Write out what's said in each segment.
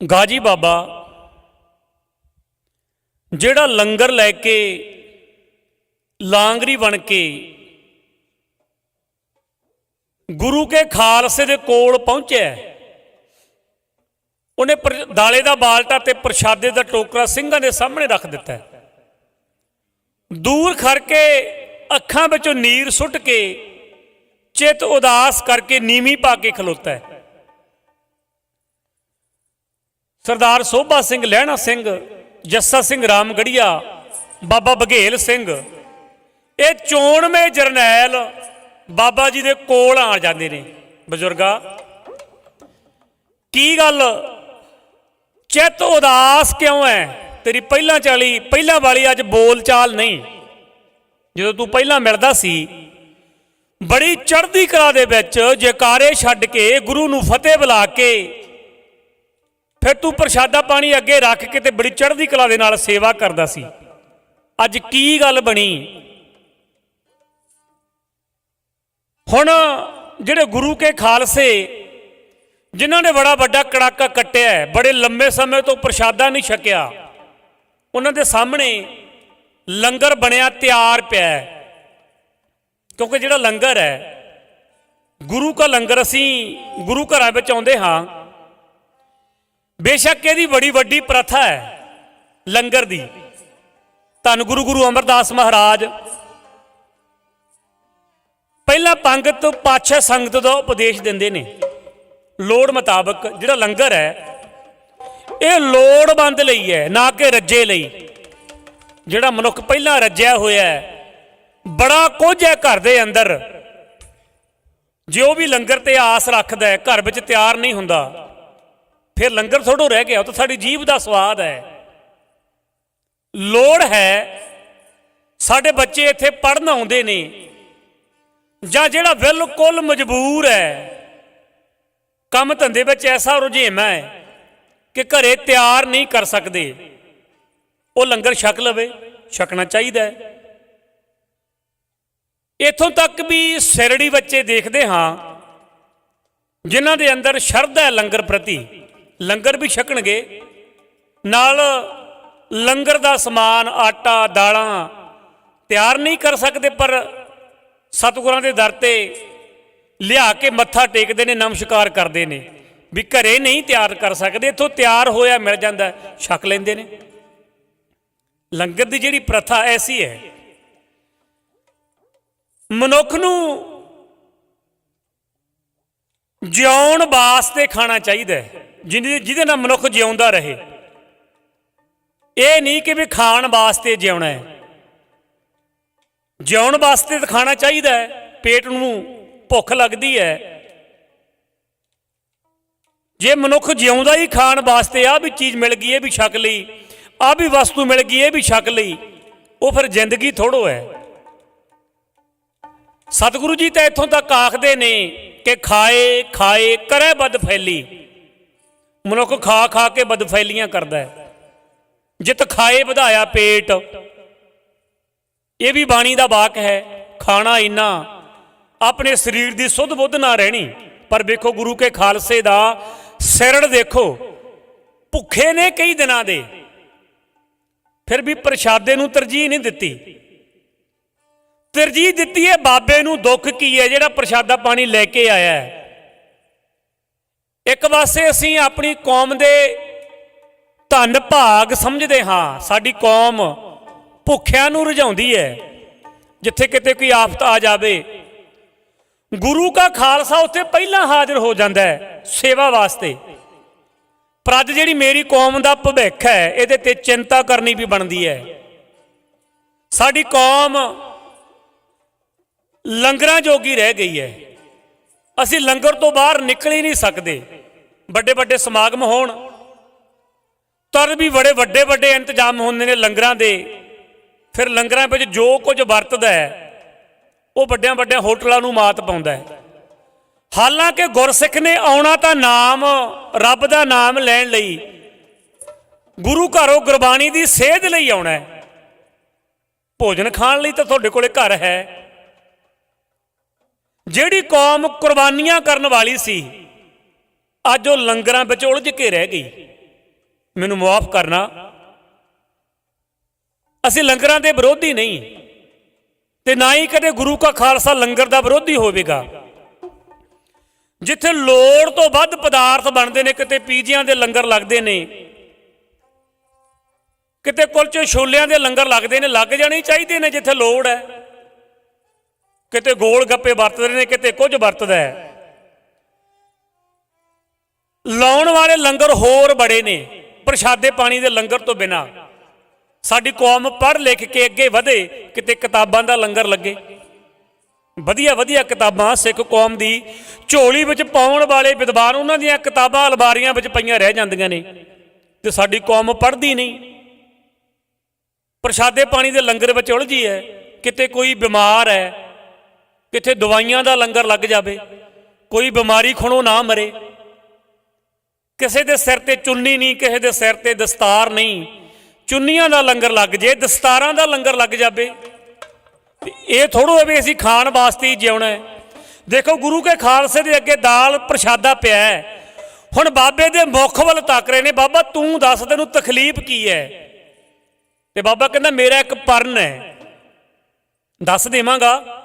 ਗਾਜੀ ਬਾਬਾ, ਜਿਹੜਾ ਲੰਗਰ ਲੈ ਕੇ ਲਾਂਗਰੀ ਬਣ ਕੇ ਗੁਰੂ ਕੇ ਖਾਲਸੇ ਦੇ ਕੋਲ ਪਹੁੰਚਿਆ ਉਹਨੇ ਪਰ- ਦਾਲੇ ਦਾ ਬਾਲਟਾ ਤੇ ਪ੍ਰਸ਼ਾਦੇ ਦਾ ਟੋਕਰਾ ਸਿੰਘਾਂ ਦੇ ਸਾਹਮਣੇ ਰੱਖ ਦਿੱਤਾ ਦੂਰ ਖੜ ਕੇ ਅੱਖਾਂ ਵਿੱਚੋਂ ਨੀਰ ਸੁੱਟ ਕੇ ਚਿੱਤ ਉਦਾਸ ਕਰਕੇ ਨੀਵੀਂ ਪਾ ਕੇ ਖਲੋਤਾ ਹੈ। ਸਰਦਾਰ ਸੋਭਾ ਸਿੰਘ ਲਹਿਣਾ ਸਿੰਘ, ਜੱਸਾ ਸਿੰਘ ਰਾਮਗੜੀਆ, ਬਾਬਾ ਬਘੇਲ ਸਿੰਘ। ਇਹ ਚੋਣਵੇਂ ਜਰਨੈਲ ਬਾਬਾ ਜੀ ਦੇ ਕੋਲ ਆ ਜਾਂਦੇ ਨੇ। ਬਜ਼ੁਰਗਾ, ਕੀ ਗੱਲ? ਚਿੱਤ ਉਦਾਸ ਕਿਉਂ ਹੈ ਤੇਰੀ ਪਹਿਲਾਂ ਚਾਲੀ, ਪਹਿਲਾਂ ਵਾਲੀ ਅੱਜ ਬੋਲ ਚਾਲ ਨਹੀਂ। ਜਦੋਂ ਤੂੰ ਪਹਿਲਾਂ ਮਿਲਦਾ ਸੀ, ਬੜੀ ਚੜ੍ਹਦੀ ਕਲਾ ਦੇ ਵਿੱਚ ਜੈਕਾਰੇ ਛੱਡ ਕੇ ਗੁਰੂ ਨੂੰ ਫਤਿਹ ਬੁਲਾ ਕੇ ਫਿਰ ਤੂੰ ਪ੍ਰਸ਼ਾਦਾ ਪਾਣੀ ਅੱਗੇ ਰੱਖ ਕੇ ਤੇ ਬੜੀ ਚੜ੍ਹਦੀ ਕਲਾ ਦੇ ਨਾਲ ਸੇਵਾ ਕਰਦਾ ਸੀ। ਅੱਜ ਕੀ ਗੱਲ ਬਣੀ? ਹੁਣ ਜਿਹੜੇ ਗੁਰੂ ਕੇ ਖਾਲਸੇ, ਜਿਨ੍ਹਾਂ ਨੇ ਬੜਾ ਵੱਡਾ ਕੜਾਕਾ ਕੱਟਿਆ ਬੜੇ ਲੰਮੇ ਸਮੇਂ ਤੋਂ ਪ੍ਰਸ਼ਾਦਾ ਨਹੀਂ ਛਕਿਆ, ਉਹਨਾਂ ਦੇ ਸਾਹਮਣੇ ਲੰਗਰ ਬਣਿਆ ਤਿਆਰ ਪਿਆ ਕਿਉਂਕਿ ਜਿਹੜਾ ਲੰਗਰ ਹੈ, ਗੁਰੂ ਕਾ ਲੰਗਰ ਅਸੀਂ ਗੁਰੂ ਘਰਾਂ ਵਿੱਚ ਆਉਂਦੇ ਹਾਂ ਬੇਸ਼ੱਕ ਇਹਦੀ ਬੜੀ ਵੱਡੀ ਪ੍ਰਥਾ ਹੈ ਲੰਗਰ ਦੀ। ਧੰਨ ਗੁਰੂ ਗੁਰੂ ਅਮਰਦਾਸ ਮਹਾਰਾਜ। ਪਹਿਲਾਂ ਪੰਗਤ ਪਾਛੇ ਸੰਗਤ ਦਾ ਉਪਦੇਸ਼ ਦਿੰਦੇ ਨੇ। ਲੋੜ ਮੁਤਾਬਕ ਜਿਹੜਾ ਲੰਗਰ ਹੈ, ਇਹ ਲੋੜਵੰਦ ਲਈ ਹੈ, ਨਾ ਕਿ ਰੱਜੇ ਲਈ। ਜਿਹੜਾ ਮਨੁੱਖ ਪਹਿਲਾਂ ਰੱਜਿਆ ਹੋਇਆ ਹੈ, ਬੜਾ ਕੁਝ ਹੈ ਘਰ ਦੇ ਅੰਦਰ। ਜੇ ਉਹ ਵੀ ਲੰਗਰ ਤੇ ਆਸ ਰੱਖਦਾ ਹੈ, ਘਰ ਵਿੱਚ ਤਿਆਰ ਨਹੀਂ ਹੁੰਦਾ ਫਿਰ ਲੰਗਰ ਥੋੜੋ ਰਹਿ ਗਿਆ, ਉਹ ਤਾਂ ਸਾਡੀ ਜੀਭ ਦਾ ਸਵਾਦ ਹੈ। ਲੋੜ ਹੈ, ਸਾਡੇ ਬੱਚੇ ਇੱਥੇ ਪੜਨ ਆਉਂਦੇ ਨੇ, ਜਾਂ ਜਿਹੜਾ ਬਿਲਕੁਲ ਮਜਬੂਰ ਹੈ। ਕੰਮ ਧੰਦੇ ਵਿੱਚ ਐਸਾ ਰੁਝੇਵਾਂ ਹੈ ਕਿ ਘਰੇ ਤਿਆਰ ਨਹੀਂ ਕਰ ਸਕਦੇ। ਉਹ ਲੰਗਰ ਛਕ ਲਵੇ, ਛਕਣਾ ਚਾਹੀਦਾ ਹੈ। ਇਥੋਂ ਤੱਕ ਵੀ ਸਿਰੜੀ ਬੱਚੇ ਦੇਖਦੇ ਹਾਂ, ਜਿਨ੍ਹਾਂ ਦੇ ਅੰਦਰ ਸ਼ਰਧਾ ਹੈ ਲੰਗਰ ਪ੍ਰਤੀ। ਲੰਗਰ ਵੀ ਛਕਣਗੇ। ਨਾਲ ਲੰਗਰ ਦਾ ਸਮਾਨ, ਆਟਾ, ਦਾਲਾਂ ਤਿਆਰ ਨਹੀਂ ਕਰ ਸਕਦੇ, ਪਰ ਸਤਿਗੁਰਾਂ ਦੇ ਦਰ ਤੇ ਲਿਆ ਕੇ ਮੱਥਾ ਟੇਕਦੇ ਨੇ, ਨਮਸਕਾਰ ਕਰਦੇ ਨੇ ਵੀ ਘਰੇ ਨਹੀਂ ਤਿਆਰ ਕਰ ਸਕਦੇ। ਇੱਥੋਂ ਤਿਆਰ ਹੋਇਆ ਮਿਲ ਜਾਂਦਾ, ਛਕ ਲੈਂਦੇ ਨੇ। ਲੰਗਰ ਦੀ ਜਿਹੜੀ ਪ੍ਰਥਾ ਐਸੀ ਹੈ, ਮਨੁੱਖ ਨੂੰ ਜਿਉਣ ਵਾਸਤੇ ਖਾਣਾ ਚਾਹੀਦਾ ਹੈ। ਜਿਹਦੇ ਜਿਹਦੇ ਨਾਲ ਮਨੁੱਖ ਜਿਉਂਦਾ ਰਹੇ। ਇਹ ਨਹੀਂ ਕਿ ਵੀ ਖਾਣ ਵਾਸਤੇ ਜਿਉਣਾ ਹੈ। ਜਿਉਣ ਵਾਸਤੇ ਤਾਂ ਖਾਣਾ ਚਾਹੀਦਾ ਹੈ, ਪੇਟ ਨੂੰ ਭੁੱਖ ਲੱਗਦੀ ਹੈ। ਜੇ ਮਨੁੱਖ ਜਿਉਂਦਾ ਹੀ ਖਾਣ ਵਾਸਤੇ ਆ ਵੀ ਚੀਜ਼ ਮਿਲ ਗਈ, ਇਹ ਵੀ ਛਕ ਲਈ ਆ ਵੀ ਵਸਤੂ ਮਿਲ ਗਈ, ਇਹ ਵੀ ਛਕ ਲਈ, ਉਹ ਫਿਰ ਜ਼ਿੰਦਗੀ ਥੋੜੋ ਹੈ। ਸਤਿਗੁਰੂ ਜੀ ਤਾਂ ਇੱਥੋਂ ਤੱਕ ਆਖਦੇ ਨੇ ਕਿ ਖਾਏ ਖਾਏ, ਕਰੇ ਬਦ ਫੈਲੀ। ਮਨੁੱਖ ਖਾ ਖਾ ਕੇ ਬਦਫੈਲੀਆਂ ਕਰਦਾ ਹੈ। ਜਿਤ ਖਾਏ ਵਧਾਇਆ ਪੇਟ। ਇਹ ਵੀ ਬਾਣੀ ਦਾ ਵਾਕ ਹੈ, ਖਾਣਾ ਇੰਨਾ, ਆਪਣੇ ਸਰੀਰ ਦੀ ਸੁੱਧ ਬੁੱਧ ਨਾ ਰਹਿਣੀ। ਪਰ ਵੇਖੋ ਗੁਰੂ ਕੇ ਖਾਲਸੇ ਦਾ ਸਿਰੜ ਦੇਖੋ, ਭੁੱਖੇ ਨੇ ਕਈ ਦਿਨਾਂ ਦੇ। ਫਿਰ ਵੀ ਪ੍ਰਸ਼ਾਦੇ ਨੂੰ ਤਰਜੀਹ ਨਹੀਂ ਦਿੱਤੀ। ਤਰਜੀਹ ਦਿੱਤੀ ਹੈ, ਬਾਬੇ ਨੂੰ ਦੁੱਖ ਕੀ ਹੈ, ਜਿਹੜਾ ਪ੍ਰਸ਼ਾਦਾ ਪਾਣੀ ਲੈ ਕੇ ਆਇਆ ਹੈ। ਇੱਕ ਪਾਸੇ ਅਸੀਂ ਆਪਣੀ ਕੌਮ ਦੇ ਧੰਨ ਭਾਗ ਸਮਝਦੇ ਹਾਂ। ਸਾਡੀ ਕੌਮ ਭੁੱਖਿਆਂ ਨੂੰ ਰਝਾਉਂਦੀ ਹੈ। ਜਿੱਥੇ ਕਿਤੇ ਕੋਈ ਆਫਤ ਆ ਜਾਵੇ, ਗੁਰੂ ਕਾ ਖਾਲਸਾ ਉੱਥੇ ਪਹਿਲਾਂ ਹਾਜ਼ਰ ਹੋ ਜਾਂਦਾ ਹੈ ਸੇਵਾ ਵਾਸਤੇ। ਪਰ ਅੱਜ ਜਿਹੜੀ ਮੇਰੀ ਕੌਮ ਦਾ ਭਵਿੱਖ ਹੈ, ਇਹਦੇ ਤੇ ਚਿੰਤਾ ਕਰਨੀ ਵੀ ਬਣਦੀ ਹੈ। ਸਾਡੀ ਕੌਮ ਲੰਗਰਾਂ ਜੋਗੀ ਰਹਿ ਗਈ ਹੈ। ਅਸੀਂ ਲੰਗਰ ਤੋਂ ਬਾਹਰ ਨਿਕਲ ਹੀ ਨਹੀਂ ਸਕਦੇ। ਵੱਡੇ ਵੱਡੇ ਸਮਾਗਮ ਹੋਣ ਤਰ ਵੀ ਬੜੇ ਵੱਡੇ ਵੱਡੇ ਇੰਤਜ਼ਾਮ ਹੁੰਦੇ ਨੇ ਲੰਗਰਾਂ ਦੇ। ਫਿਰ ਲੰਗਰਾਂ ਵਿੱਚ ਜੋ ਕੁਝ ਵਰਤਦਾ ਹੈ, ਉਹ ਵੱਡਿਆਂ ਵੱਡਿਆਂ ਹੋਟਲਾਂ ਨੂੰ ਮਾਤ ਪਾਉਂਦਾ ਹੈ। ਹਾਲਾਂਕਿ ਗੁਰਸਿੱਖ ਨੇ ਆਉਣਾ ਤਾਂ ਨਾਮ, ਰੱਬ ਦਾ ਨਾਮ ਲੈਣ ਲਈ, ਗੁਰੂ ਘਰੋਂ ਗੁਰਬਾਣੀ ਦੀ ਸੇਧ ਲਈ ਆਉਣਾ ਹੈ। ਭੋਜਨ ਖਾਣ ਲਈ ਤਾਂ ਤੁਹਾਡੇ ਕੋਲੇ ਘਰ ਹੈ। ਜਿਹੜੀ ਕੌਮ ਕੁਰਬਾਨੀਆਂ ਕਰਨ ਵਾਲੀ ਸੀ, ਅੱਜ ਉਹ ਲੰਗਰਾਂ ਵਿੱਚ ਉਲਝ ਕੇ ਰਹਿ ਗਈ। ਮੈਨੂੰ ਮਾਫ ਕਰਨਾ। ਅਸੀਂ ਲੰਗਰਾਂ ਦੇ ਵਿਰੋਧੀ ਨਹੀਂ, ਤੇ ਨਾ ਹੀ ਕਦੇ ਗੁਰੂ ਕਾ ਖਾਲਸਾ ਲੰਗਰ ਦਾ ਵਿਰੋਧੀ ਹੋਵੇਗਾ। ਜਿੱਥੇ ਲੋੜ ਤੋਂ ਵੱਧ ਪਦਾਰਥ ਬਣਦੇ ਨੇ, ਕਿਤੇ ਪੀਜਿਆਂ ਦੇ ਲੰਗਰ ਲੱਗਦੇ ਨੇ, ਕਿਤੇ ਕੁਲਚੇ ਛੋਲਿਆਂ ਦੇ ਲੰਗਰ ਲੱਗਦੇ ਨੇ, ਲੱਗ ਜਾਣੇ ਚਾਹੀਦੇ ਨੇ ਜਿੱਥੇ ਲੋੜ ਹੈ। ਕਿਤੇ ਗੋਲ ਗੱਪੇ ਵਰਤਦੇ ਨੇ, ਕਿਤੇ ਕੁਝ ਵਰਤਦਾ ਹੈ। ਲਾਉਣ ਵਾਲੇ ਲੰਗਰ ਹੋਰ ਬੜੇ ਨੇ, ਪ੍ਰਸ਼ਾਦੇ ਪਾਣੀ ਦੇ ਲੰਗਰ ਤੋਂ ਬਿਨਾ। ਸਾਡੀ ਕੌਮ ਪੜ੍ਹ ਲਿਖ ਕੇ ਅੱਗੇ ਵਧੇ, ਕਿਤੇ ਕਿਤਾਬਾਂ ਦਾ ਲੰਗਰ ਲੱਗੇ। ਵਧੀਆ ਵਧੀਆ ਕਿਤਾਬਾਂ ਸਿੱਖ ਕੌਮ ਦੀ ਝੋਲੀ ਵਿੱਚ ਪਾਉਣ ਵਾਲੇ ਵਿਦਵਾਨ, ਉਹਨਾਂ ਦੀਆਂ ਕਿਤਾਬਾਂ ਅਲਬਾਰੀਆਂ ਵਿੱਚ ਪਈਆਂ ਰਹਿ ਜਾਂਦੀਆਂ ਨੇ। ਤੇ ਸਾਡੀ ਕੌਮ ਪੜ੍ਹਦੀ ਨਹੀਂ। ਪ੍ਰਸ਼ਾਦੇ ਪਾਣੀ ਦੇ ਲੰਗਰ ਵਿੱਚ ਉਲਝੀ ਹੈ, ਕਿਤੇ ਕੋਈ ਬਿਮਾਰ ਹੈ ਕਿੱਥੇ ਦਵਾਈਆਂ ਦਾ ਲੰਗਰ ਲੱਗ ਜਾਵੇ, ਕੋਈ ਬਿਮਾਰੀ ਖਣੋ ਨਾ ਮਰੇ। ਕਿਸੇ ਦੇ ਸਿਰ ਤੇ ਚੁੰਨੀ ਨਹੀਂ, ਕਿਸੇ ਦੇ ਸਿਰ ਤੇ ਦਸਤਾਰ ਨਹੀਂ। ਚੁੰਨੀਆਂ ਦਾ ਲੰਗਰ ਲੱਗ ਜੇ, ਦਸਤਾਰਾਂ ਦਾ ਲੰਗਰ ਲੱਗ ਜਾਵੇ। ਇਹ ਥੋੜੋ ਹੈ ਵੀ ਅਸੀਂ ਖਾਣ ਵਾਸਤੇ ਹੀ ਜਿਉਣਾ ਹੈ। ਦੇਖੋ, ਗੁਰੂ ਕੇ ਖਾਲਸੇ ਦੇ ਅੱਗੇ ਦਾਲ ਪ੍ਰਸ਼ਾਦਾ ਪਿਆ ਹੈ। ਹੁਣ ਬਾਬੇ ਦੇ ਮੁਖ ਵੱਲ ਤੱਕ ਰਹੇ ਨੇ, ਬਾਬਾ ਤੂੰ ਦੱਸ, ਤੈਨੂੰ ਤਕਲੀਫ ਕੀ ਹੈ? ਤੇ ਬਾਬਾ ਕਹਿੰਦਾ, ਮੇਰਾ ਇੱਕ ਪਰਨ ਹੈ। ਦੱਸ ਦੇਵਾਂਗਾ।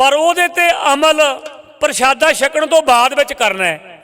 ਪਰ ਉਹਦੇ ਤੇ ਅਮਲ ਪ੍ਰਸ਼ਾਦਾ ਛਕਣ ਤੋਂ ਬਾਅਦ ਵਿੱਚ ਕਰਨਾ ਹੈ।